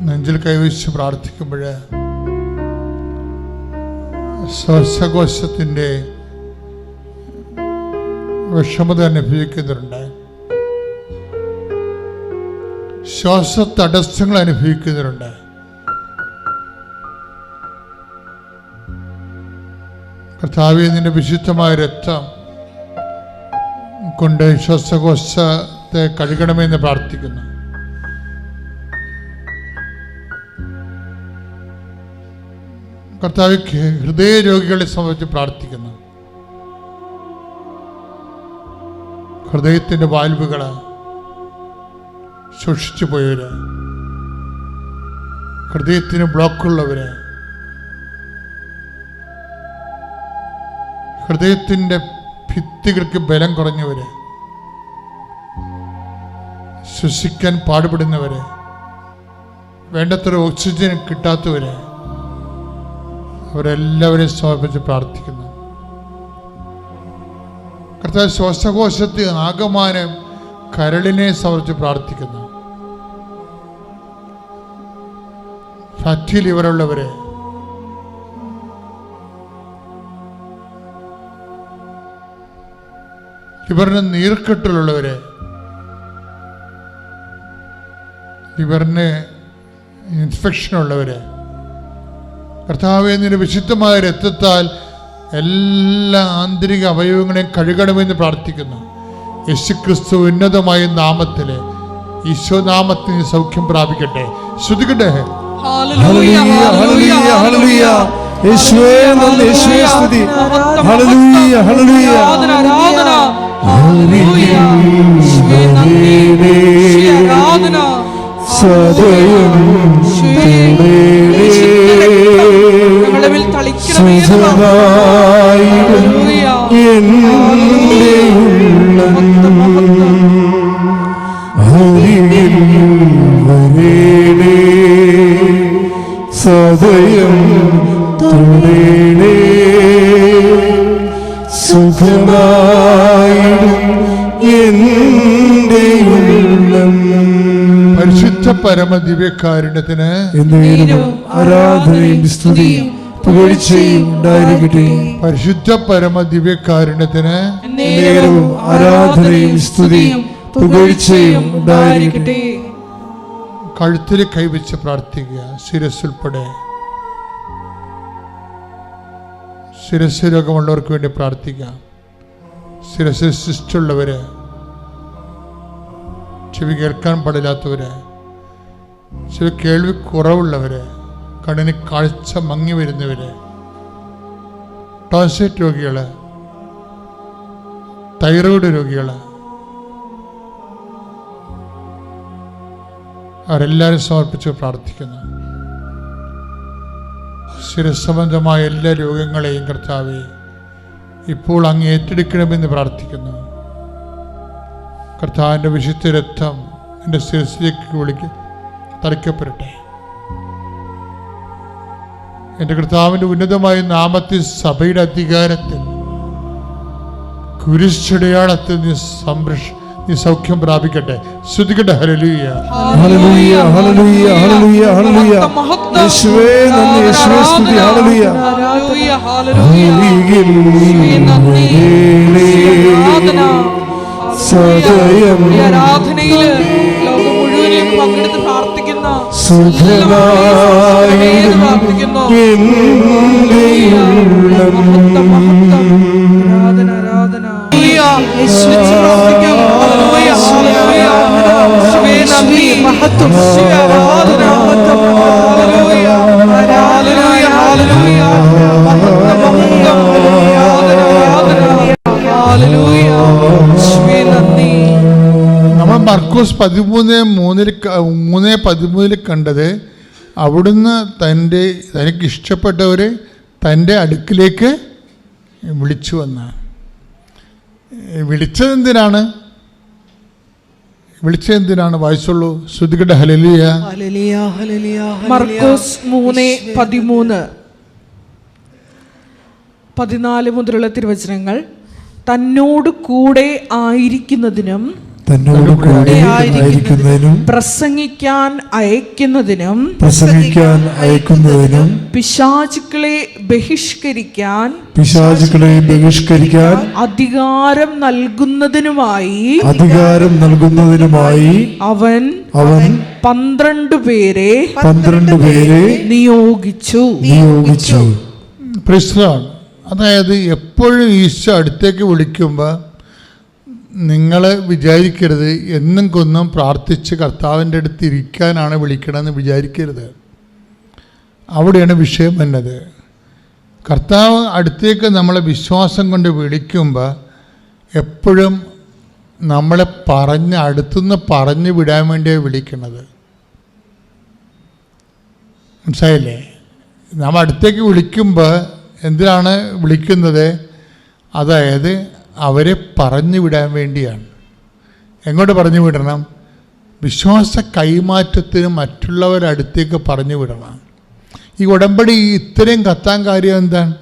നെഞ്ചിൽ കൈവച്ച് പ്രാർത്ഥിക്കുമ്പോൾ ശ്വാസകോശത്തിന്റെ വിഷമത അനുഭവിക്കുന്നുണ്ട്. ശ്വാസ തടസ്സങ്ങൾ അനുഭവിക്കുന്നുണ്ട്. കർത്താവെ നിന്റെ വിശുദ്ധമായ രക്തം കൊണ്ട് ശ്വാസകോശത്തെ കഴുകണമെന്ന് പ്രാർത്ഥിക്കുന്നു. കർത്താവ് ഹൃദയ രോഗികളെ സംബന്ധിച്ച് പ്രാർത്ഥിക്കുന്നു. ഹൃദയത്തിന്റെ വാൽവുകൾ സൂക്ഷിച്ചു പോയവര് ഹൃദയത്തിന് ബ്ലോക്കുള്ളവര് ഹൃദയത്തിന്റെ ഭിത്തികൾക്ക് ബലം കുറഞ്ഞവര് ശ്വസിക്കാൻ പാടുപെടുന്നവര് വേണ്ടത്ര ഓക്സിജൻ കിട്ടാത്തവര് അവരെല്ലാവരെയും സമർപ്പിച്ച് പ്രാർത്ഥിക്കുന്നു. കർത്താവ് ശ്വാസകോശത്തെ ആകമാനം കരളിനെ സമർപ്പിച്ച് പ്രാർത്ഥിക്കുന്നു. ഫാറ്റി ലിവറുള്ളവരെ ലിവറിന് നീർക്കെട്ടിലുള്ളവരെ. ലിവറിന് ഇൻഫെക്ഷൻ ഉള്ളവരെ കർത്താവെ നിന്റെ വിശുദ്ധമായ രക്തത്താൽ എല്ലാ ആന്തരിക അവയവങ്ങളെയും കഴുകണമെന്ന് പ്രാർത്ഥിക്കുന്നു. യേശുക്രിസ്തു ഉന്നതമായ നാമത്തിൽ ഈശോനാമത്തിന് സൗഖ്യം പ്രാപിക്കട്ടെ. ശ്രുതിക്കട്ടെ? ഹല്ലേലൂയ ഹല്ലേലൂയ ഹല്ലേലൂയ യേശുവേ നന്ദി യേശുവേ സ്തുതി. ഹല്ലേലൂയ ഹല്ലേലൂയ. ആരാധന ആരാധന. ഹല്ലേലൂയ. യേശുവേ നന്ദി യേശുവേ ആരാധന. സദയം എന്റെ മഹത്വം. അരികിൽ വരേണേ സദയം തുടരണേ സുഖമായിടും ഉള്ളം പരിശുദ്ധ പരമ ദിവ്യകാരുണ്യത്തിന് ആരാധനയും സ്തുതിയും പുകഴ്ചയും ഉണ്ടായിരിക്കട്ടെ. പരിശുദ്ധ പരമ ദിവ്യകാരുണ്യത്തിന് നേരവും ആരാധനയും സ്തുതിയും പുകഴ്ചയും ഉണ്ടായിരിക്കട്ടെ. കഴുത്തിൽ കൈവച്ച് പ്രാർത്ഥിക്കുക. ശിരസ്സുൾപ്പെടെ ശിരസ് രോഗമുള്ളവർക്ക് വേണ്ടി പ്രാർത്ഥിക്കാം. ശിരസിൽ സിസ്റ്റുള്ളവര്. ചെവി കേൾക്കാൻ പാടില്ലാത്തവര് ചെവി കേൾവി കുറവുള്ളവര് കണ്ണിന് കാഴ്ച മങ്ങി വരുന്നവര് ടോൺസൈറ്റ് രോഗികൾ തൈറോയിഡ് രോഗികൾ അവരെല്ലാവരും സമർപ്പിച്ച് പ്രാർത്ഥിക്കുന്നു. ശിരസംബന്ധമായ എല്ലാ രോഗങ്ങളെയും കർത്താവെ ഇപ്പോൾ അങ്ങ് ഏറ്റെടുക്കണമെന്ന് പ്രാർത്ഥിക്കുന്നു. കർത്താവിന്റെ വിശുദ്ധ രക്തം എന്റെ ശിരസിലേക്ക് വിളിക്ക് തളിക്കപ്പെടട്ടെ എന്റെ കർത്താവിന്റെ ഉന്നതമായ നാമത്തിൽ സഭയുടെ അധികാരത്തിൽ കുരിശടയാളത്തിൽ നീ സംരക്ഷ നീ സൗഖ്യം പ്രാപിക്കട്ടെ ശ്രുതിക്കട്ടെ ഹലലൂയ ഹലലൂയ ഹല്ലേലൂയ ഹല്ലേലൂയ ഹല്ലേലൂയ മഹത്വം, മഹത്വം. യേശുവേ നന്ദി യേശുവേ സ്തുതി ഹല്ലേലൂയ ഹല്ലേലൂയ, ഹല്ലേലൂയ. അരികിൽ യേശുവേ നന്ദി. ആരാധന. സദയം ഈ ആരാധനയിൽ ലോകം മുഴുവനും പങ്കെടുത്ത് പ്രാർത്ഥിക്കുന്ന പ്രാർത്ഥിക്കുന്നു എന്റെ ഉള്ളം മഹത്വം. ആരാധന, ആരാധന. യേശുവേ മർക്കോസ് പതിമൂന്ന് മൂന്നിൽ മൂന്ന് പതിമൂന്നിൽ കണ്ടത് അവിടുന്ന് തന്റെ തനിക്ക് ഇഷ്ടപ്പെട്ടവരെ തന്റെ അടുക്കിലേക്ക് വിളിച്ചു വന്നാണ്. വിളിച്ചത് എന്തിനാണ് വിളിച്ചെന്തിനാണ് വായിച്ചുള്ളൂ ശ്രുതികട ഹലലിയ മർക്കോസ് മൂന്ന് പതിമൂന്ന്. പതിനാല് മുതലുള്ള തിരുവചനങ്ങൾ തന്നോട് കൂടെ ആയിരിക്കുന്നതിനും തന്നോട് കൂടെ ആയിരിക്കുന്നതിനും പ്രസംഗിക്കാൻ അയക്കുന്നതിനും പ്രസംഗിക്കാൻ അയക്കുന്നതിനും പിശാചുക്കളെ ബഹിഷ്കരിക്കാൻ പിശാചുക്കളെ ബഹിഷ്കരിക്കാൻ അധികാരം നൽകുന്നതിനുമായി അധികാരം നൽകുന്നതിനുമായി അവൻ അവൻ പന്ത്രണ്ട് പേരെ പന്ത്രണ്ട് പേരെ നിയോഗിച്ചു. നിയോഗിച്ചു. പ്രശ്നമാണ് അതായത് എപ്പോഴും ഈശോ അടുത്തേക്ക് വിളിക്കുമ്പോൾ നിങ്ങൾ വിചാരിക്കരുത്. എന്നും കൊന്നും പ്രാർത്ഥിച്ച് കർത്താവിന്റെ അടുത്ത് ഇരിക്കാനാണ് വിളിക്കണമെന്ന് വിചാരിക്കരുത്. അവിടെയാണ് വിഷയം വന്നത്. കർത്താവ് അടുത്തേക്ക് നമ്മളെ വിശ്വാസം കൊണ്ട് വിളിക്കുമ്പോൾ എപ്പോഴും നമ്മളെ പറഞ്ഞ് അടുത്തുനിന്ന് പറഞ്ഞു വിടാൻ വേണ്ടിയാണ് വിളിക്കുന്നത് മനസ്സിലായില്ലേ? നാം അടുത്തേക്ക് വിളിക്കുമ്പോൾ എന്തിനാണ് വിളിക്കുന്നത്? അതായത് അവരെ പറഞ്ഞു വിടാൻ വേണ്ടിയാണ്. എങ്ങോട്ട് പറഞ്ഞു വിടണം? വിശ്വാസ കൈമാറ്റത്തിന് മറ്റുള്ളവരടുത്തേക്ക് പറഞ്ഞു വിടണം. ഈ ഉടമ്പടി ഇത്രയും കത്താൻ കാര്യം എന്താണ്?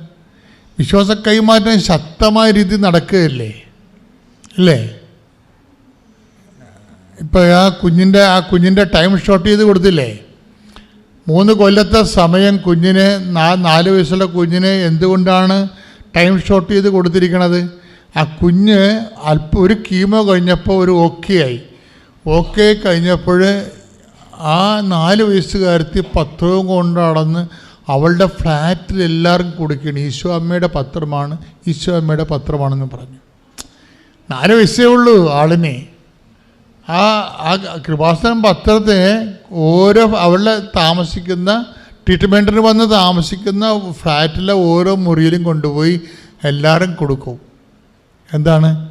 വിശ്വാസ കൈമാറ്റം ശക്തമായ രീതി നടക്കുകയല്ലേ? അല്ലേ? ഇപ്പോൾ ആ കുഞ്ഞിന്റെ ആ കുഞ്ഞിന്റെ ടൈം ഷോർട്ട് ചെയ്ത് കൊടുത്തില്ലേ? മൂന്ന് കൊല്ലത്തെ സമയം കുഞ്ഞിന് നാല് വയസ്സുള്ള കുഞ്ഞിന് എന്തുകൊണ്ടാണ് ടൈം ഷോർട്ട് ചെയ്ത് കൊടുത്തിരിക്കണത്? ആ കുഞ്ഞ് അല്പം ഒരു കീമോ കഴിഞ്ഞപ്പോൾ ഒരു ഓക്കെ ആയി. ഓക്കെ കഴിഞ്ഞപ്പോൾ ആ നാല് വയസ്സുകാരത്തി പത്രവും കൊണ്ടടന്ന് അവളുടെ ഫ്ലാറ്റിൽ എല്ലാവർക്കും കൊടുക്കുകയാണ്. ഈശോ അമ്മയുടെ പത്രമാണ് ഈശോ അമ്മയുടെ പത്രമാണെന്ന് പറഞ്ഞു. നാല് വയസ്സേ ഉള്ളൂ ആളിനെ. ആ ആ കൃപാസനം പത്രത്തെ ഓരോ അവളുടെ താമസിക്കുന്ന ട്രീറ്റ്മെന്റിന് വന്ന് താമസിക്കുന്ന ഫ്ലാറ്റിലെ ഓരോ മുറിയിലും കൊണ്ടുപോയി എല്ലാവരും കൊടുക്കും. എന്താണ്?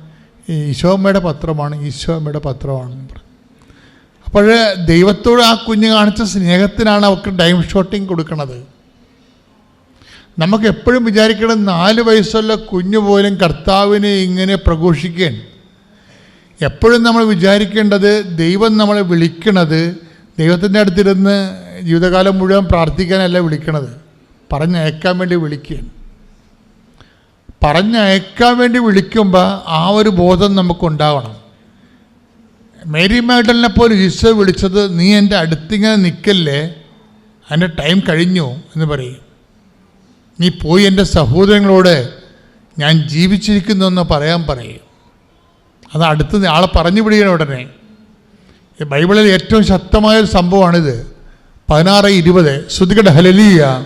ഈ ഈശോമ്മയുടെ പത്രമാണ് ഈശോമ്മയുടെ പത്രമാണ്. അപ്പോഴേ ദൈവത്തോട് ആ കുഞ്ഞ് കാണിച്ച സ്നേഹത്തിനാണ് അവർക്ക് ടൈം ഷോട്ടിങ് കൊടുക്കുന്നത് നമുക്ക് എപ്പോഴും വിചാരിക്കണം നാല് വയസ്സുള്ള കുഞ്ഞു പോലും കർത്താവിനെ ഇങ്ങനെ പ്രഘോഷിക്കുകയാണ് എപ്പോഴും നമ്മൾ വിചാരിക്കേണ്ടത് ദൈവം നമ്മളെ വിളിക്കണത് ദൈവത്തിന്റെ അടുത്തിരുന്ന് ജീവിതകാലം മുഴുവൻ പ്രാർത്ഥിക്കാനല്ല വിളിക്കണത്. പറഞ്ഞയക്കാൻ വേണ്ടി വിളിക്കുകയാണ്. പറഞ്ഞയക്കാൻ വേണ്ടി വിളിക്കുമ്പോൾ ആ ഒരു ബോധം നമുക്കുണ്ടാവണം. മേരി മാഡലിനെ പോലെ ഈശോ വിളിച്ചത് നീ എന്റെ അടുത്തിങ്ങനെ നിൽക്കല്ലേ? അതിന്റെ ടൈം കഴിഞ്ഞു എന്ന് പറയും. നീ പോയി എന്റെ സഹോദരങ്ങളോട് ഞാൻ ജീവിച്ചിരിക്കുന്നു എന്ന് പറയാൻ പറയും. അത് അടുത്ത് ആളെ പറഞ്ഞു പിടിക്കണം ഉടനെ. ബൈബിളിൽ ഏറ്റവും ശക്തമായ ഒരു സംഭവമാണിത്. പതിനാറ് ഇരുപത്. ശ്രുതികട ഹലലിയ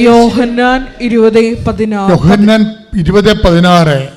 യോഹന്നാൻ ഇരുപത് പതിനാറ്. യോഹന്നാൻ ഇരുപത് പതിനാറ്.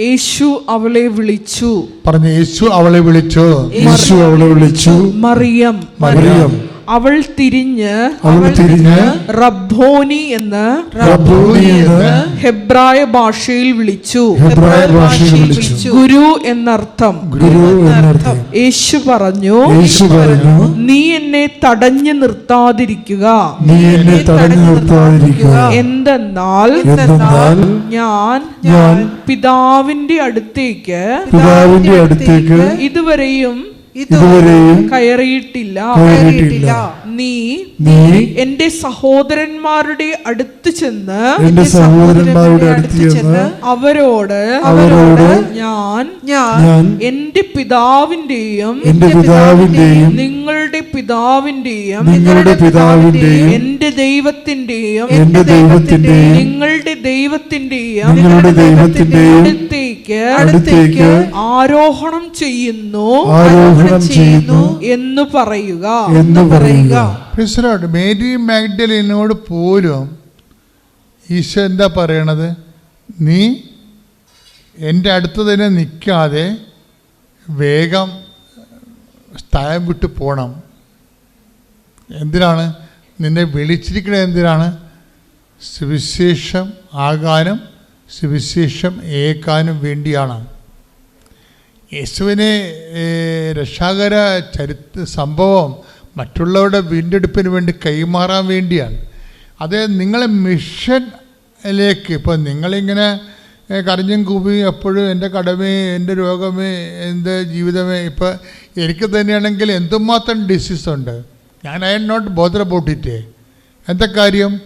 യേശു അവളെ വിളിച്ചു. പറഞ്ഞു യേശു അവളെ വിളിച്ചു. യേശു അവളെ വിളിച്ചു. മറിയം. മറിയം. അവൾ തിരിഞ്ഞ് അവൾ തിരിഞ്ഞ് റബ്ബോനി എന്ന് റബ്ബോനി എന്ന് ഹെബ്രായ ഭാഷയിൽ വിളിച്ചു. ഹെബ്രായ ഭാഷയിൽ വിളിച്ചു. ഗുരു എന്നർത്ഥം. ഗുരു എന്നർത്ഥം. യേശു പറഞ്ഞു യേശു പറഞ്ഞു നീ എന്നെ തടഞ്ഞു നിർത്താതിരിക്കുക. നീ എന്നെ തടഞ്ഞു നിർത്താതിരിക്കുക. എന്തെന്നാൽ എന്തെന്നാൽ ഞാൻ ഞാൻ പിതാവിന്റെ അടുത്തേക്ക് പിതാവിന്റെ അടുത്തേക്ക് ഇതുവരെയും ഇതുവരെയും കയറിയിട്ടില്ല. കയറിയിട്ടില്ല. നീ നീ എന്റെ സഹോദരന്മാരുടെ അടുത്ത് ചെന്ന് എന്റെ സഹോദരന്മാരുടെ അടുത്ത് ചെന്ന് അവരോട് അവരോട് ഞാൻ ഞാൻ എന്റെ പിതാവിന്റെയും എന്റെ പിതാവിന്റെയും നിങ്ങളുടെ പിതാവിന്റെയും നിങ്ങളുടെ പിതാവിന്റെയും എന്റെ ദൈവത്തിന്റെയും എന്റെ ദൈവത്തിന്റെയും നിങ്ങളുടെ ദൈവത്തിന്റെയും നിങ്ങളുടെ ദൈവത്തിന്റെയും അടുത്തേക്ക് അടുത്തേക്ക് ആരോഹണം ചെയ്യുന്നു. ആരോഹണം ചെയ്യുന്നു എന്ന് പറയുക. എന്ന് പറയുക. മേരി മാഗ്ഡലിനോട് പോലും ഈശോ എന്താ പറയണത്? നീ എന്റെ അടുത്ത് തന്നെ നിൽക്കാതെ വേഗം സ്ഥലം വിട്ട് പോകണം എന്തിനാണ്? നിന്നെ വിളിച്ചിരിക്കണത് എന്തിനാണ്? സുവിശേഷം ആകാനും സുവിശേഷം ഏക്കാനും വേണ്ടിയാണ്. യേശുവിനെ രക്ഷാകര ചരിത്ര സംഭവം മറ്റുള്ളവരുടെ വീണ്ടെടുപ്പിന് വേണ്ടി കൈമാറാൻ വേണ്ടിയാണ്. അത് നിങ്ങളെ മിഷനിലേക്ക് ഇപ്പോൾ നിങ്ങളിങ്ങനെ കരഞ്ഞും കൂപ്പി എപ്പോഴും എന്റെ കടമേ എന്റെ രോഗമേ എന്റെ ജീവിതമേ ഇപ്പോൾ എനിക്ക് തന്നെയാണെങ്കിൽ എന്തുമാത്രം ഡിസീസ് ഉണ്ട്? ഞാൻ I am not bother about എന്താ കാര്യം?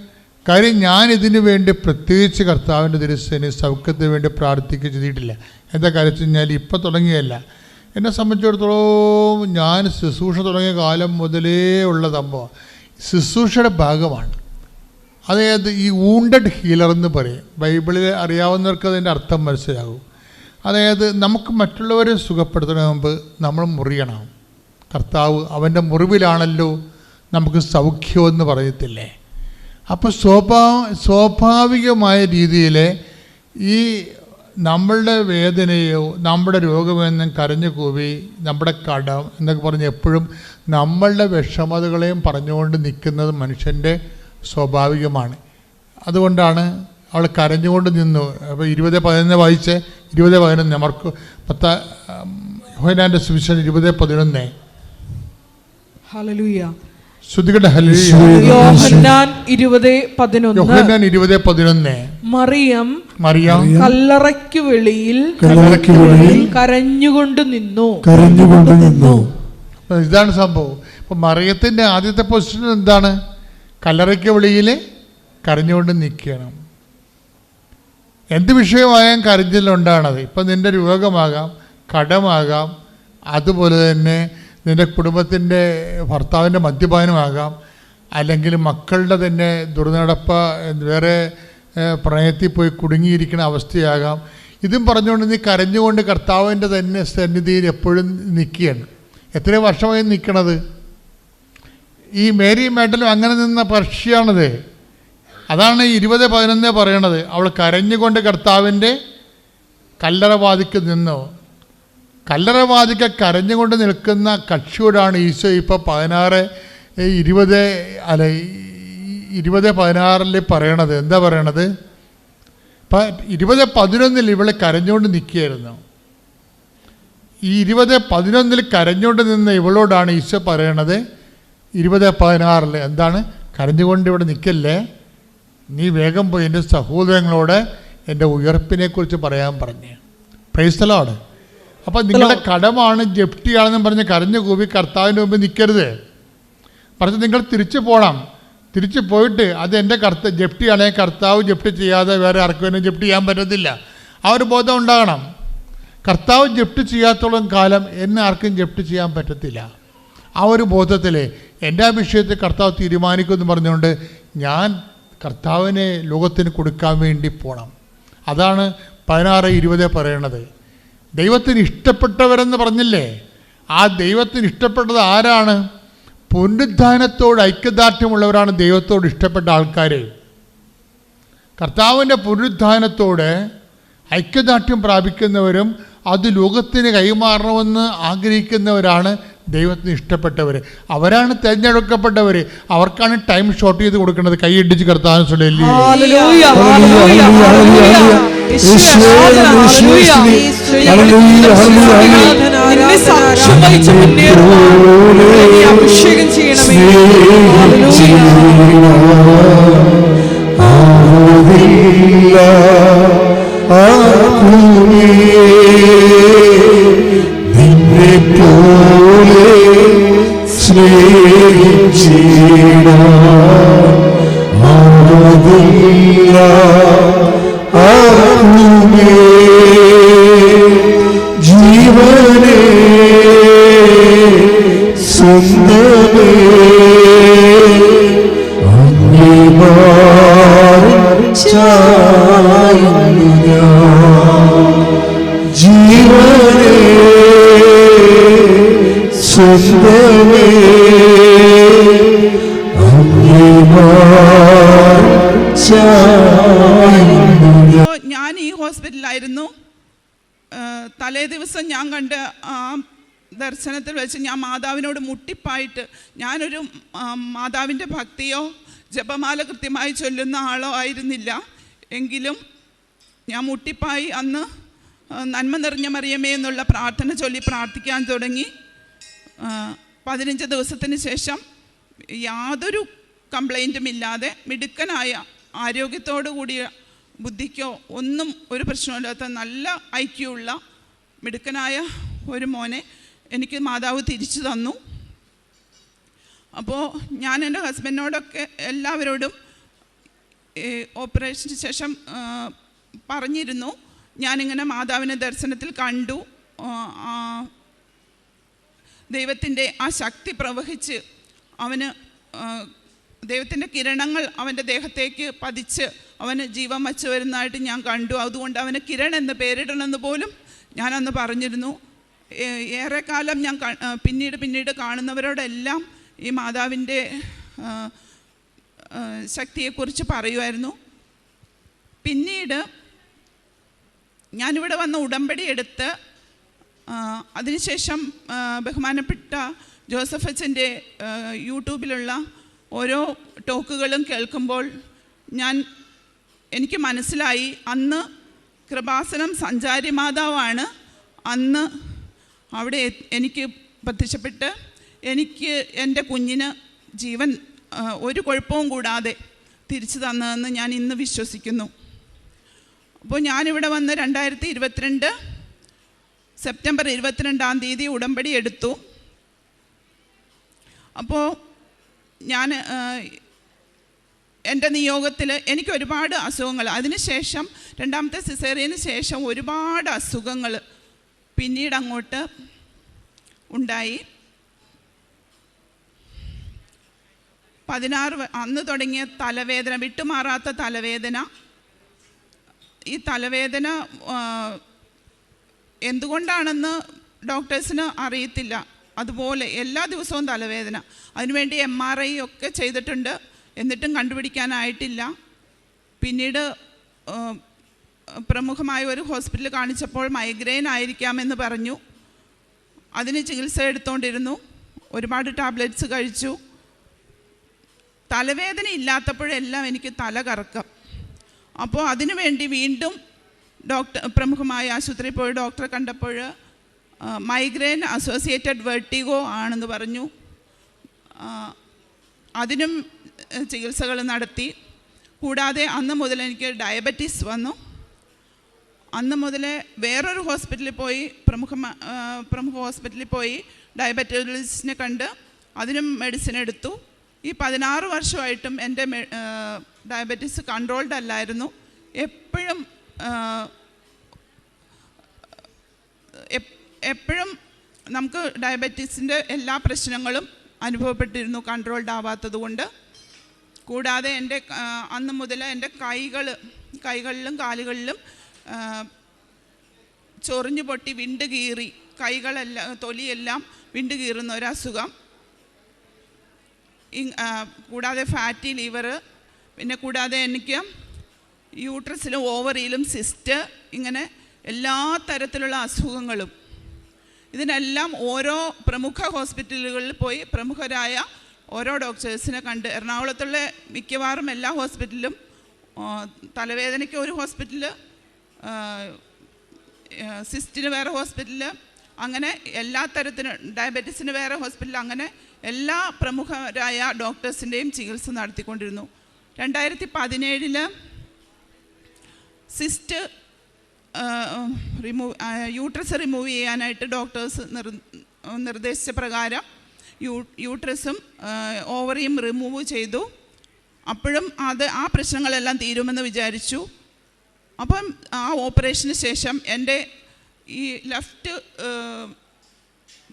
കാര്യം ഞാൻ ഇതിനു വേണ്ടി പ്രത്യേകിച്ച് കർത്താവിന്റെ ദിവസത്തിന് സൗഖ്യത്തിന് വേണ്ടി പ്രാർത്ഥിക്കുക ചെയ്തിട്ടില്ല. എന്താ കാര്യം വെച്ച് കഴിഞ്ഞാൽ ഇപ്പം തുടങ്ങിയല്ല എന്നെ സംബന്ധിച്ചിടത്തോളം ഞാൻ ശുശ്രൂഷ തുടങ്ങിയ കാലം മുതലേ ഉള്ള സംഭവം. ശുശ്രൂഷയുടെ ഭാഗമാണ്. അതായത് ഈ വൂണ്ടഡ് ഹീലർ എന്ന് പറയും. ബൈബിളിൽ അറിയാവുന്നവർക്ക് അതിന്റെ അർത്ഥം മനസ്സിലാകും. അതായത് നമുക്ക് മറ്റുള്ളവരെ സുഖപ്പെടുത്തുന്നതിന് മുമ്പ് നമ്മൾ മുറിയണം. കർത്താവ് അവന്റെ മുറിവിലാണല്ലോ നമുക്ക് സൗഖ്യമെന്ന് പറയത്തില്ലേ? അപ്പോൾ സ്വാഭാ സ്വാഭാവികമായ രീതിയിൽ ഈ നമ്മളുടെ വേദനയോ നമ്മുടെ രോഗമെന്നും കരഞ്ഞു കൂവി നമ്മുടെ കടം എന്നൊക്കെ പറഞ്ഞ് എപ്പോഴും നമ്മളുടെ വിഷമതകളെയും പറഞ്ഞുകൊണ്ട് നിൽക്കുന്നത് മനുഷ്യന്റെ സ്വാഭാവികമാണ്. അതുകൊണ്ടാണ് അവൾ കരഞ്ഞുകൊണ്ട് നിന്നു. അപ്പോൾ ഇരുപത് പതിനൊന്ന് വായിച്ച് ഇരുപത് പതിനൊന്ന് മർക്ക് പത്ത ഹോനാന്റെ സുവിശേഷം ഇരുപത് പതിനൊന്ന്. ഹല്ലേലൂയ. മറിയം. മറിയാം. കല്ലറയ്ക്ക് വെളിയിൽ കരഞ്ഞുകൊണ്ട് നിന്നു. കരഞ്ഞുകൊണ്ട് നിന്നു. ഇതാണ് സംഭവം. ഇപ്പൊ മറിയത്തിന്റെ ആദ്യത്തെ പൊസിഷൻ എന്താണ്? കല്ലറയ്ക്ക് വെളിയിൽ കരഞ്ഞുകൊണ്ട് നിൽക്കണം. എന്ത് വിഷയമായാലും കരഞ്ഞിലുണ്ടാണത്. ഇപ്പം നിന്റെ രോഗമാകാം കടമാകാം അതുപോലെ തന്നെ നിന്റെ കുടുംബത്തിന്റെ ഭർത്താവിന്റെ മദ്യപാനമാകാം അല്ലെങ്കിൽ മക്കളുടെ തന്നെ ദുർനടപ്പ് വേറെ പ്രണയത്തിൽ പോയി കുടുങ്ങിയിരിക്കുന്ന അവസ്ഥയാകാം. ഇതും പറഞ്ഞുകൊണ്ട് നീ കരഞ്ഞുകൊണ്ട് കർത്താവിന്റെ തന്നെ സന്നിധിയിൽ എപ്പോഴും നിൽക്കുകയാണ്. എത്ര വർഷമായി നിൽക്കണത്. ഈ മേരി മേഡലും അങ്ങനെ നിന്ന പക്ഷിയാണത്. അതാണ് ഇരുപത് പതിനൊന്ന് പറയണത്. അവൾ കരഞ്ഞുകൊണ്ട് കർത്താവിന്റെ കല്ലറവാതിക്ക് നിന്നു. കല്ലറവാതിക്ക് കരഞ്ഞുകൊണ്ട് നിൽക്കുന്ന കക്ഷിയോടാണ് ഈശോ ഇപ്പോൾ പതിനാറ് ഇരുപത് അല്ല ഇരുപത് പതിനാറിൽ പറയണത്. എന്താ പറയണത്? ഇരുപത് പതിനൊന്നിൽ ഇവളെ കരഞ്ഞുകൊണ്ട് നിൽക്കുകയായിരുന്നു. ഈ ഇരുപത് പതിനൊന്നിൽ കരഞ്ഞുകൊണ്ട് നിന്ന ഇവളോടാണ് ഈശോ പറയണത്. ഇരുപത് പതിനാറിൽ എന്താണ്? കരഞ്ഞുകൊണ്ട് ഇവിടെ നിൽക്കല്ലേ? നീ വേഗം പോയി എന്റെ സഹോദരങ്ങളോട് എന്റെ ഉയർപ്പിനെക്കുറിച്ച് പറയാൻ പറഞ്ഞു. പ്രൈസ്തലോട് അപ്പം നിങ്ങളുടെ കടമാണ് ജപ്തിയാണെന്നും പറഞ്ഞ് കരഞ്ഞു കൂപി കർത്താവിന്റെ മുമ്പ് നിൽക്കരുത് പറഞ്ഞ് നിങ്ങൾ തിരിച്ചു പോകണം തിരിച്ചു പോയിട്ട് അത് എന്റെ കർത്ത ജപ്തിയാണെങ്കിൽ കർത്താവ് ജപ്തി ചെയ്യാതെ വേറെ ആർക്കും എന്നെ ജപ്തി ചെയ്യാൻ പറ്റത്തില്ല. ആ ഒരു ബോധം ഉണ്ടാകണം. കർത്താവ് ജപ്തി ചെയ്യാത്തോളം കാലം എന്നെ ആർക്കും ജപ്തി ചെയ്യാൻ പറ്റത്തില്ല. ആ ഒരു ബോധത്തിൽ എന്റെ ആ വിഷയത്തെ കർത്താവ് തീരുമാനിക്കുമെന്ന് പറഞ്ഞുകൊണ്ട് ഞാൻ കർത്താവിനെ ലോകത്തിന് കൊടുക്കാൻ വേണ്ടി പോകണം അതാണ് പതിനാറ് ഇരുപത് പറയണത്. ദൈവത്തിന് ഇഷ്ടപ്പെട്ടവരെന്ന് പറഞ്ഞില്ലേ? ആ ദൈവത്തിന് ഇഷ്ടപ്പെട്ടത് ആരാണ്? പുനരുദ്ധാനത്തോട് ഐക്യദാർഢ്യമുള്ളവരാണ് ദൈവത്തോട് ഇഷ്ടപ്പെട്ട ആൾക്കാർ കർത്താവിന്റെ പുനരുദ്ധാനത്തോട് ഐക്യദാർഢ്യം പ്രാപിക്കുന്നവരും അത് ലോകത്തിന് കൈമാറണമെന്ന് ആഗ്രഹിക്കുന്നവരാണ് ദൈവത്തിന് ഇഷ്ടപ്പെട്ടവർ അവരാണ് തിരഞ്ഞെടുക്കപ്പെട്ടവർ അവർക്കാണ് ടൈം ഷോർട്ട് ചെയ്ത് കൊടുക്കുന്നത്. കൈയിടിച്ച് കർത്താവിന് ചൊല്ലി bir Cina ഹോസ്പിറ്റലിലായിരുന്നു. തലേ ദിവസം ഞാൻ കണ്ട ആ ദർശനത്തിൽ വെച്ച് ഞാൻ മാതാവിനോട് മുട്ടിപ്പായിട്ട് ഞാനൊരു മാതാവിന്റെ ഭക്തിയോ ജപമാല കൃത്യമായി ചൊല്ലുന്ന ആളോ ആയിരുന്നില്ല. എങ്കിലും ഞാൻ മുട്ടിപ്പായി അന്ന് നന്മ നിറഞ്ഞ മറിയമേ എന്നുള്ള പ്രാർത്ഥന ചൊല്ലി പ്രാർത്ഥിക്കാൻ തുടങ്ങി. പതിനഞ്ച് ദിവസത്തിന് ശേഷം യാതൊരു കംപ്ലൈന്റും ഇല്ലാതെ മിടുക്കനായ ആരോഗ്യത്തോടു കൂടിയ ബുദ്ധിക്കോ ഒന്നും ഒരു പ്രശ്നമില്ലാത്ത നല്ല ഐക്യമുള്ള മിടുക്കനായ ഒരു മോനെ എനിക്ക് മാതാവ് തിരിച്ചു തന്നു. അപ്പോൾ ഞാൻ എന്റെ ഹസ്ബൻഡിനോടൊക്കെ എല്ലാവരോടും ഓപ്പറേഷന് ശേഷം പറഞ്ഞിരുന്നു. ഞാനിങ്ങനെ മാതാവിനെ ദർശനത്തിൽ കണ്ടു. ദൈവത്തിന്റെ ആ ശക്തി പ്രവഹിച്ച് അവന് ദൈവത്തിന്റെ കിരണങ്ങൾ അവന്റെ ദേഹത്തേക്ക് പതിച്ച് അവന് ജീവൻ വച്ചു വരുന്നതായിട്ട് ഞാൻ കണ്ടു. അതുകൊണ്ട് അവന് കിരൺ എന്ന് പേരിടണമെന്ന് പോലും ഞാനന്ന് പറഞ്ഞിരുന്നു. ഏറെക്കാലം ഞാൻ പിന്നീട് പിന്നീട് കാണുന്നവരോടെല്ലാം ഈ മാതാവിന്റെ ശക്തിയെക്കുറിച്ച് പറയുമായിരുന്നു. പിന്നീട് ഞാനിവിടെ വന്ന ഉടമ്പടി എടുത്ത് അതിനുശേഷം ബഹുമാനപ്പെട്ട ജോസഫ് അച്ഛന്റെ യൂട്യൂബിലുള്ള ഓരോ ടോക്കുകളും കേൾക്കുമ്പോൾ ഞാൻ എനിക്ക് മനസ്സിലായി. അന്ന് കൃപാസനം സഞ്ചാരി മാതാവാണ് അന്ന് അവിടെ എനിക്ക് പ്രത്യക്ഷപ്പെട്ട് എനിക്ക് എന്റെ കുഞ്ഞിന് ജീവൻ ഒരു കുഴപ്പവും കൂടാതെ തിരിച്ചു തന്നതെന്ന് ഞാൻ ഇന്ന് വിശ്വസിക്കുന്നു. അപ്പോൾ ഞാനിവിടെ വന്ന് രണ്ടായിരത്തി ഇരുപത്തിരണ്ട് സെപ്റ്റംബർ ഇരുപത്തിരണ്ടാം തീയതി ഉടമ്പടി എടുത്തു. അപ്പോൾ ഞാൻ എന്റെ നിയോഗത്തിൽ എനിക്ക് ഒരുപാട് അസുഖങ്ങൾ. അതിനുശേഷം രണ്ടാമത്തെ സിസേറിയന് ശേഷം ഒരുപാട് അസുഖങ്ങൾ പിന്നീട് അങ്ങോട്ട് ഉണ്ടായി. പതിനാറ് അന്ന് തുടങ്ങിയ തലവേദന വിട്ടുമാറാത്ത തലവേദന. ഈ തലവേദന എന്തുകൊണ്ടാണെന്ന് ഡോക്ടേഴ്സിന് അറിയത്തില്ല. അതുപോലെ എല്ലാ ദിവസവും തലവേദന. അതിനുവേണ്ടി എം ആർ ഐ ഒക്കെ ചെയ്തിട്ടുണ്ട്. എന്നിട്ടും കണ്ടുപിടിക്കാനായിട്ടില്ല. പിന്നീട് പ്രമുഖമായ ഒരു ഹോസ്പിറ്റലിൽ കാണിച്ചപ്പോൾ മൈഗ്രെയിൻ ആയിരിക്കാമെന്ന് പറഞ്ഞു. അതിന് ചികിത്സ എടുത്തുകൊണ്ടിരുന്നു ഒരുപാട് ടാബ്ലറ്റ്സ് കഴിച്ചു. തലവേദന ഇല്ലാത്തപ്പോഴെല്ലാം എനിക്ക് തല കറക്കം. അപ്പോൾ അതിനു വേണ്ടി വീണ്ടും ഡോക്ടർ പ്രമുഖമായ ആശുപത്രിയിൽ പോയി ഡോക്ടറെ കണ്ടപ്പോൾ മൈഗ്രെയിൻ അസോസിയേറ്റഡ് വെർട്ടിഗോ ആണെന്ന് പറഞ്ഞു. അതിനും ചികിത്സകൾ നടത്തി. കൂടാതെ അന്ന് മുതൽ എനിക്ക് ഡയബറ്റീസ് വന്നു. അന്ന് മുതൽ വേറൊരു ഹോസ്പിറ്റലിൽ പോയി പ്രമുഖ പ്രമുഖ ഹോസ്പിറ്റലിൽ പോയി ഡയബറ്റോളജിസ്റ്റിനെ കണ്ട് അതിനും മെഡിസിൻ എടുത്തു. ഈ പതിനാറ് വർഷമായിട്ടും എന്റെ ഡയബറ്റീസ് കൺട്രോൾഡ് അല്ലായിരുന്നു. എപ്പോഴും എപ്പോഴും നമുക്ക് ഡയബറ്റീസിന്റെ എല്ലാ പ്രശ്നങ്ങളും അനുഭവപ്പെട്ടിരുന്നു കൺട്രോൾഡ് ആവാത്തത് കൊണ്ട്. കൂടാതെ എന്റെ അന്ന് മുതൽ എന്റെ കൈകൾ കൈകളിലും കാലുകളിലും ചൊറിഞ്ഞു പൊട്ടി വിണ്ട് കീറി കൈകളെല്ലാം തൊലിയെല്ലാം വിണ്ട് കീറുന്ന ഒരസുഖം കൂടാതെ ഫാറ്റി ലിവർ പിന്നെ കൂടാതെ എനിക്ക് യൂട്രസിലും ഓവറിയിലും സിസ്റ്റ് ഇങ്ങനെ എല്ലാ തരത്തിലുള്ള അസുഖങ്ങളും. ഇതിനെല്ലാം ഓരോ പ്രമുഖ ഹോസ്പിറ്റലുകളിൽ പോയി പ്രമുഖരായ ഓരോ ഡോക്ടേഴ്സിനെ കണ്ട് എറണാകുളത്തുള്ള മിക്കവാറും എല്ലാ ഹോസ്പിറ്റലിലും തലവേദനയ്ക്ക് ഒരു ഹോസ്പിറ്റൽ സിസ്റ്റിന് വേറെ ഹോസ്പിറ്റൽ അങ്ങനെ എല്ലാ തരത്തിനും ഡയബറ്റീസിന് വേറെ ഹോസ്പിറ്റൽ അങ്ങനെ എല്ലാ പ്രമുഖരായ ഡോക്ടേഴ്സിന്റെയും ചികിത്സ നടത്തിക്കൊണ്ടിരുന്നു. രണ്ടായിരത്തി പതിനേഴിൽ സിസ്റ്റ് റിമൂവ് യൂട്രസ് റിമൂവ് ചെയ്യാനായിട്ട് ഡോക്ടേഴ്സ് നിർ നിർദ്ദേശിച്ച പ്രകാരം യൂ യൂട്രസും ഓവറിയും റിമൂവ് ചെയ്തു. അപ്പോഴും അത് ആ പ്രശ്നങ്ങളെല്ലാം തീരുമെന്ന് വിചാരിച്ചു. അപ്പം ആ ഓപ്പറേഷന് ശേഷം എന്റെ ഈ ലെഫ്റ്റ്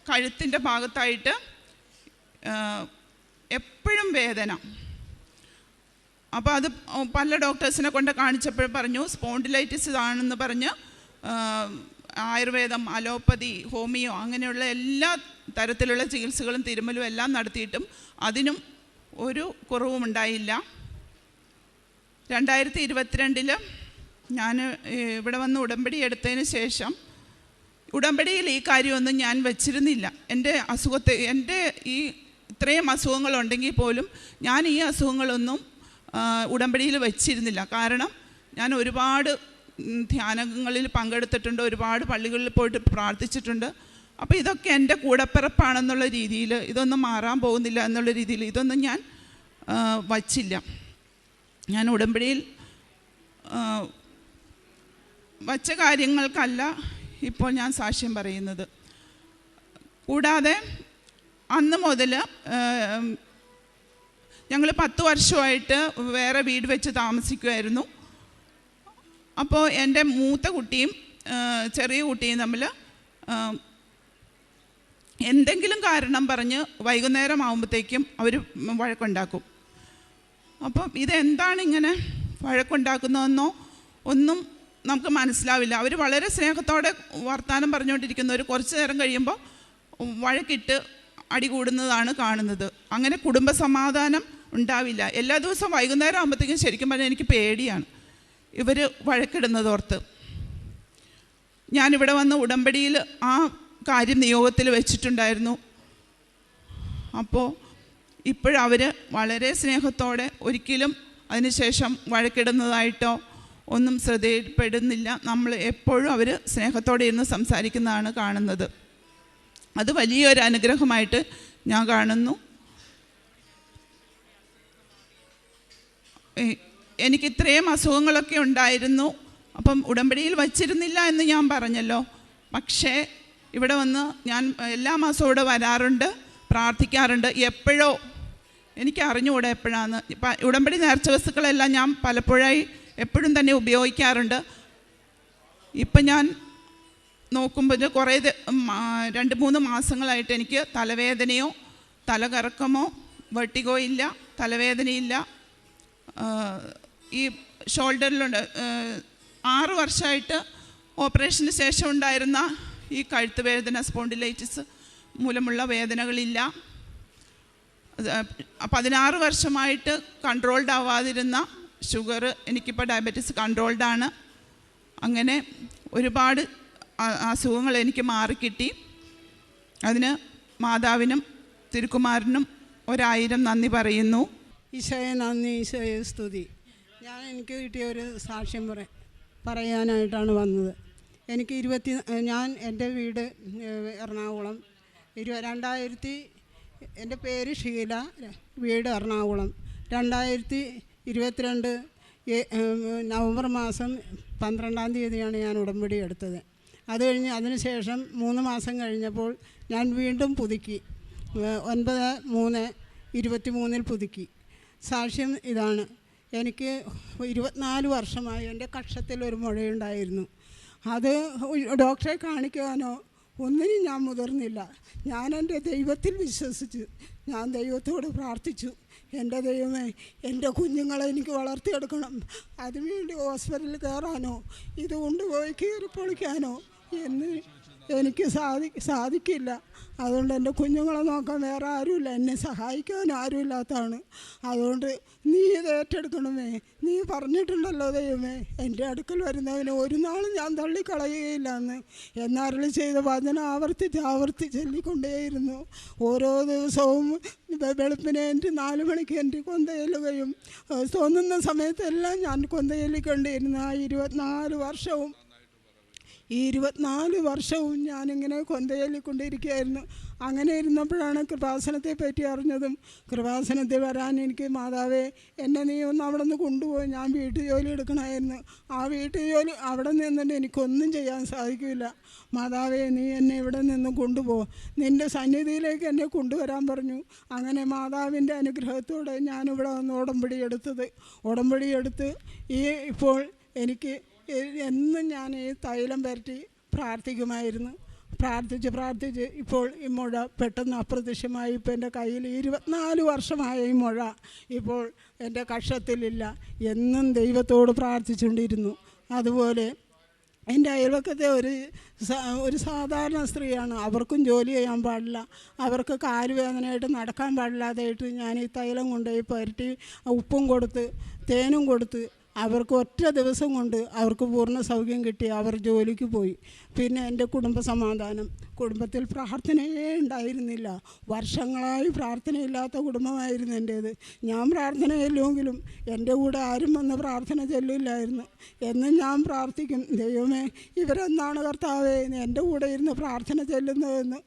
കഴുത്തിന്റെ ഭാഗത്തായിട്ട് എപ്പോഴും വേദന. അപ്പോൾ അത് പല ഡോക്ടേഴ്സിനെ കൊണ്ട് കാണിച്ചപ്പോൾ പറഞ്ഞു സ്പോണ്ടിലൈറ്റിസ് ആണെന്ന് പറഞ്ഞ് ആയുർവേദം അലോപ്പതി ഹോമിയോ അങ്ങനെയുള്ള എല്ലാ തരത്തിലുള്ള ചികിത്സകളും തിരുമലും എല്ലാം നടത്തിയിട്ടും അതിനും ഒരു കുറവും ഉണ്ടായില്ല. രണ്ടായിരത്തി ഇരുപത്തിരണ്ടിൽ ഞാൻ ഇവിടെ വന്ന് ഉടമ്പടി എടുത്തതിന് ശേഷം ഉടമ്പടിയിൽ ഈ കാര്യമൊന്നും ഞാൻ വെച്ചിരുന്നില്ല. എന്റെ അസുഖത്തെ എന്റെ ഈ ഇത്രയും അസുഖങ്ങളുണ്ടെങ്കിൽ പോലും ഞാൻ ഈ അസുഖങ്ങളൊന്നും ഉടമ്പടിയിൽ വെച്ചിരുന്നില്ല. കാരണം ഞാൻ ഒരുപാട് ധ്യാനങ്ങളിൽ പങ്കെടുത്തിട്ടുണ്ട് ഒരുപാട് പള്ളികളിൽ പോയിട്ട് പ്രാർത്ഥിച്ചിട്ടുണ്ട്. അപ്പോൾ ഇതൊക്കെ എന്റെ കൂടപ്പിറപ്പാണെന്നുള്ള രീതിയിൽ ഇതൊന്നും മാറാൻ പോകുന്നില്ല എന്നുള്ള രീതിയിൽ ഇതൊന്നും ഞാൻ വച്ചില്ല. ഞാൻ ഉടമ്പടിയിൽ വച്ച കാര്യങ്ങൾക്കല്ല ഇപ്പോൾ ഞാൻ സാക്ഷ്യം പറയുന്നത്. കൂടാതെ അന്ന് മുതൽ ഞങ്ങൾ പത്ത് വർഷമായിട്ട് വേറെ വീട് വെച്ച് താമസിക്കുമായിരുന്നു. അപ്പോൾ എന്റെ മൂത്ത കുട്ടിയും ചെറിയ കുട്ടിയും തമ്മിൽ എന്തെങ്കിലും കാരണം പറഞ്ഞ് വൈകുന്നേരം ആകുമ്പോഴത്തേക്കും അവർ വഴക്കുണ്ടാക്കും. അപ്പം ഇതെന്താണ് ഇങ്ങനെ വഴക്കുണ്ടാക്കുന്നതെന്നോ ഒന്നും നമുക്ക് മനസ്സിലാവില്ല. അവർ വളരെ സ്നേഹത്തോടെ വർത്തമാനം പറഞ്ഞുകൊണ്ടിരിക്കുന്നവർ കുറച്ച് നേരം കഴിയുമ്പോൾ വഴക്കിട്ട് അടി കൂടുന്നതാണ് കാണുന്നത്. അങ്ങനെ കുടുംബ സമാധാനം ഉണ്ടാവില്ല. എല്ലാ ദിവസവും വൈകുന്നേരം ആകുമ്പോഴത്തേക്കും ശരിക്കും പറഞ്ഞാൽ എനിക്ക് പേടിയാണ്. ഇവർ വഴക്കിടുന്നതോർത്ത് ഞാനിവിടെ വന്ന് ഉടമ്പടിയിൽ ആ കാര്യം നിയോഗത്തിൽ വെച്ചിട്ടുണ്ടായിരുന്നു. അപ്പോൾ ഇപ്പോഴവർ വളരെ സ്നേഹത്തോടെ ഒരിക്കലും അതിനുശേഷം വഴക്കിടുന്നതായിട്ടോ ഒന്നും ശ്രദ്ധയിൽപ്പെടുന്നില്ല. നമ്മൾ എപ്പോഴും അവർ സ്നേഹത്തോടെ ഇരുന്ന് സംസാരിക്കുന്നതാണ് കാണുന്നത്. അത് വലിയൊരു അനുഗ്രഹമായിട്ട് ഞാൻ കാണുന്നു. എനിക്ക് ഇത്രയും അസുഖങ്ങളൊക്കെ ഉണ്ടായിരുന്നു. അപ്പം ഉടമ്പടിയിൽ വച്ചിരുന്നില്ല എന്ന് ഞാൻ പറഞ്ഞല്ലോ. പക്ഷേ ഇവിടെ വന്ന് ഞാൻ എല്ലാ മാസവും ഇവിടെ വരാറുണ്ട് പ്രാർത്ഥിക്കാറുണ്ട്. എപ്പോഴോ എനിക്ക് അറിഞ്ഞുകൂടെ എപ്പോഴാണ് ഉടമ്പടി നേർച്ച വസ്തുക്കളെല്ലാം ഞാൻ പലപ്പോഴായി എപ്പോഴും തന്നെ ഉപയോഗിക്കാറുണ്ട്. ഇപ്പം ഞാൻ നോക്കുമ്പോൾ കുറേ രണ്ട് മൂന്ന് മാസങ്ങളായിട്ട് എനിക്ക് തലവേദനയോ തലകറക്കമോ വെട്ടികോ ഇല്ല തലവേദനയില്ല. ഈ ഷോൾഡറിലുണ്ട്. ആറു വർഷമായിട്ട് ഓപ്പറേഷന് ശേഷം ഉണ്ടായിരുന്ന ഈ കഴുത്ത് വേദന സ്പോണ്ടിലൈറ്റിസ് മൂലമുള്ള വേദനകളില്ല. പതിനാറ് വർഷമായിട്ട് കൺട്രോൾഡ് ആവാതിരുന്ന ഷുഗർ എനിക്കിപ്പോൾ ഡയബറ്റീസ് ആണ്. അങ്ങനെ ഒരുപാട് അസുഖങ്ങൾ എനിക്ക് മാറിക്കിട്ടി. അതിന് മാതാവിനും തിരുക്കുമാരനും ഒരായിരം നന്ദി പറയുന്നു. ഈശോയെ നന്ദി ഈശോയെ സ്തുതി. ഞാൻ എനിക്ക് കിട്ടിയ ഒരു സാക്ഷ്യം പറ പറയാനായിട്ടാണ് വന്നത്. എനിക്ക് ഇരുപത്തി ഞാൻ എന്റെ വീട് എറണാകുളം. ഇരു രണ്ടായിരത്തി എന്റെ പേര് ഷീല വീട് എറണാകുളം. രണ്ടായിരത്തി ഇരുപത്തിരണ്ട് നവംബർ മാസം പന്ത്രണ്ടാം തീയതിയാണ് ഞാൻ ഉടമ്പടി എടുത്തത്. അത് കഴിഞ്ഞ് അതിനുശേഷം മൂന്ന് മാസം കഴിഞ്ഞപ്പോൾ ഞാൻ വീണ്ടും പുതുക്കി. ഒൻപത് മൂന്ന് ഇരുപത്തി മൂന്നിൽ പുതുക്കി. സാക്ഷ്യം ഇതാണ്. എനിക്ക് ഇരുപത്തിനാല് വർഷമായി എന്റെ കക്ഷത്തിൽ ഒരു മുഴയുണ്ടായിരുന്നു. അത് ഡോക്ടറെ കാണിക്കാനോ ഒന്നിനും ഞാൻ മുതിർന്നില്ല. ഞാൻ എന്റെ ദൈവത്തിൽ വിശ്വസിച്ച്. ഞാൻ ദൈവത്തോട് പ്രാർത്ഥിച്ചു. എന്റെ ദൈവമേ എന്റെ കുഞ്ഞുങ്ങളെ എനിക്ക് വളർത്തിയെടുക്കണം. അതിനുവേണ്ടി ഹോസ്പിറ്റലിൽ കയറാനോ ഇത് കൊണ്ടുപോയി കീറി പൊളിക്കാനോ എന്ന് എനിക്ക് സാധി സാധിക്കില്ല. അതുകൊണ്ട് എന്റെ കുഞ്ഞുങ്ങളെ നോക്കാൻ വേറെ ആരുമില്ല. എന്നെ സഹായിക്കാൻ ആരുമില്ലാത്തതാണ്. അതുകൊണ്ട് നീ ഇത് ഏറ്റെടുക്കണമേ. നീ പറഞ്ഞിട്ടുണ്ടല്ലോ ദൈവമേ. എന്റെ അടുക്കൽ വരുന്നവനെ ഒരു നാളും ഞാൻ തള്ളിക്കളയുകയില്ല എന്ന് എന്നരളി ചെയ്ത വചന ആവർത്തിച്ച് ആവർത്തി ചൊല്ലിക്കൊണ്ടേയിരുന്നു. ഓരോ ദിവസവും വെളുപ്പിനെ എന്റെ നാല് മണിക്ക് എന്റെ കൊന്തയിലുകയും തോന്നുന്ന സമയത്തെല്ലാം ഞാൻ കൊന്തയെല്ലിക്കൊണ്ടിരുന്നു ആ ഇരുപത്തിനാല് വർഷവും ഈ ഇരുപത്തിനാല് വർഷവും ഞാനിങ്ങനെ കൊന്തയല്ലിക്കൊണ്ടിരിക്കുകയായിരുന്നു അങ്ങനെ ഇരുന്നപ്പോഴാണ് കൃപാസനത്തെ പറ്റി അറിഞ്ഞതും കൃപാസനത്തിൽ വരാൻ എനിക്ക് മാതാവേ എന്നെ നീ ഒന്ന് അവിടെ നിന്ന് കൊണ്ടുപോയി ഞാൻ വീട്ടു ജോലി എടുക്കണമായിരുന്നു. ആ വീട്ടു ജോലി അവിടെ നിന്നിട്ട് എനിക്കൊന്നും ചെയ്യാൻ സാധിക്കില്ല മാതാവേ നീ എന്നെ ഇവിടെ നിന്ന് കൊണ്ടുപോ. നിന്റെ സന്നിധിയിലേക്ക് എന്നെ കൊണ്ടുവരാൻ പറഞ്ഞു. അങ്ങനെ മാതാവിന്റെ അനുഗ്രഹത്തോടെ ഞാനിവിടെ വന്ന് ഉടമ്പടി എടുത്തത്. ഉടമ്പടി എടുത്ത് ഈ ഇപ്പോൾ എനിക്ക് എന്നും ഞാൻ ഈ തൈലം പരട്ടി പ്രാർത്ഥിക്കുമായിരുന്നു. പ്രാർത്ഥിച്ച് പ്രാർത്ഥിച്ച് ഇപ്പോൾ ഈ മുഴ പെട്ടെന്ന് അപ്രത്യക്ഷമായി. ഇപ്പോൾ എന്റെ കയ്യിൽ ഇരുപത്തിനാല് വർഷമായ ഈ മുഴ ഇപ്പോൾ എന്റെ കക്ഷത്തിലില്ല എന്നും ദൈവത്തോട് പ്രാർത്ഥിച്ചുകൊണ്ടിരുന്നു. അതുപോലെ എന്റെ അയൽവക്കത്തെ ഒരു ഒരു സാധാരണ സ്ത്രീയാണ്. അവർക്കും ജോലി ചെയ്യാൻ പാടില്ല. അവർക്ക് കാലുവേദനയായിട്ട് നടക്കാൻ പാടില്ലാതായിട്ട് ഞാൻ ഈ തൈലം കൊണ്ടുപോയി പരട്ടി ഉപ്പും കൊടുത്ത് തേനും കൊടുത്ത് അവർക്ക് ഒറ്റ ദിവസം കൊണ്ട് അവർക്ക് പൂർണ സൗഖ്യം കിട്ടി അവർ ജോലിക്ക് പോയി. പിന്നെ എന്റെ കുടുംബ സമാധാനം കുടുംബത്തിൽ പ്രാർത്ഥനയേ ഉണ്ടായിരുന്നില്ല. വർഷങ്ങളായി പ്രാർത്ഥനയില്ലാത്ത കുടുംബമായിരുന്നു എന്റേത്. ഞാൻ പ്രാർത്ഥന ചെല്ലുമെങ്കിലും എന്റെ കൂടെ ആരും വന്ന് പ്രാർത്ഥന ചെല്ലില്ലായിരുന്നു. എന്നും ഞാൻ പ്രാർത്ഥിക്കും. ദൈവമേ ഇവരെന്നാണ് കർത്താവേ എന്റെ കൂടെ ഇരുന്ന് പ്രാർത്ഥന ചെല്ലുന്നതെന്ന്.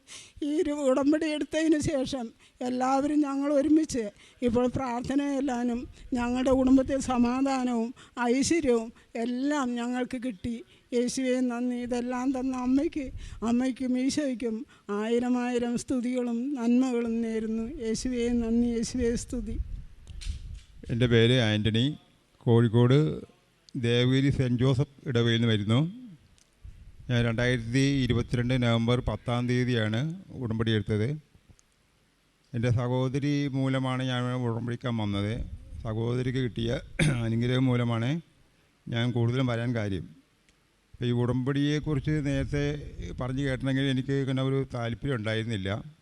ഈ ഒരു ഉടമ്പടി എടുത്തതിന് ശേഷം എല്ലാവരും ഞങ്ങൾ ഒരുമിച്ച് ഇപ്പോൾ പ്രാർത്ഥനയെല്ലാനും ഞങ്ങളുടെ കുടുംബത്തിൽ സമാധാനവും ഐശ്വര്യവും എല്ലാം ഞങ്ങൾക്ക് കിട്ടി. യേശുവെ നന്ദി. ഇതെല്ലാം തന്ന അമ്മയ്ക്ക്. അമ്മയ്ക്കും ഈശോയ്ക്കും ആയിരം ആയിരം സ്തുതികളും നന്മകളും നേരുന്നു. യേശുവെ നന്ദി. യേശുവെ സ്തുതി. എന്റെ പേര് ആന്റണി. കോഴിക്കോട് ദേവഗിരി സെന്റ് ജോസഫ് ഇടവയിൽ നിന്ന് വരുന്നു. ഞാൻ രണ്ടായിരത്തി ഇരുപത്തിരണ്ട് നവംബർ പത്താം തീയതിയാണ് ഉടമ്പടി എടുത്തത്. എന്റെ സഹോദരി മൂലമാണ് ഞാൻ ഉടമ്പടിക്കാൻ വന്നത്. സഹോദരിക്ക് കിട്ടിയ അനുഗ്രഹം മൂലമാണ് ഞാൻ കൂടുതലും വരാൻ കാര്യം. ഈ ഉടമ്പടിയെക്കുറിച്ച് നേരത്തെ പറഞ്ഞു കേട്ടണമെങ്കിൽ എനിക്ക് ഇങ്ങനെ ഒരു താല്പര്യം ഉണ്ടായിരുന്നില്ല.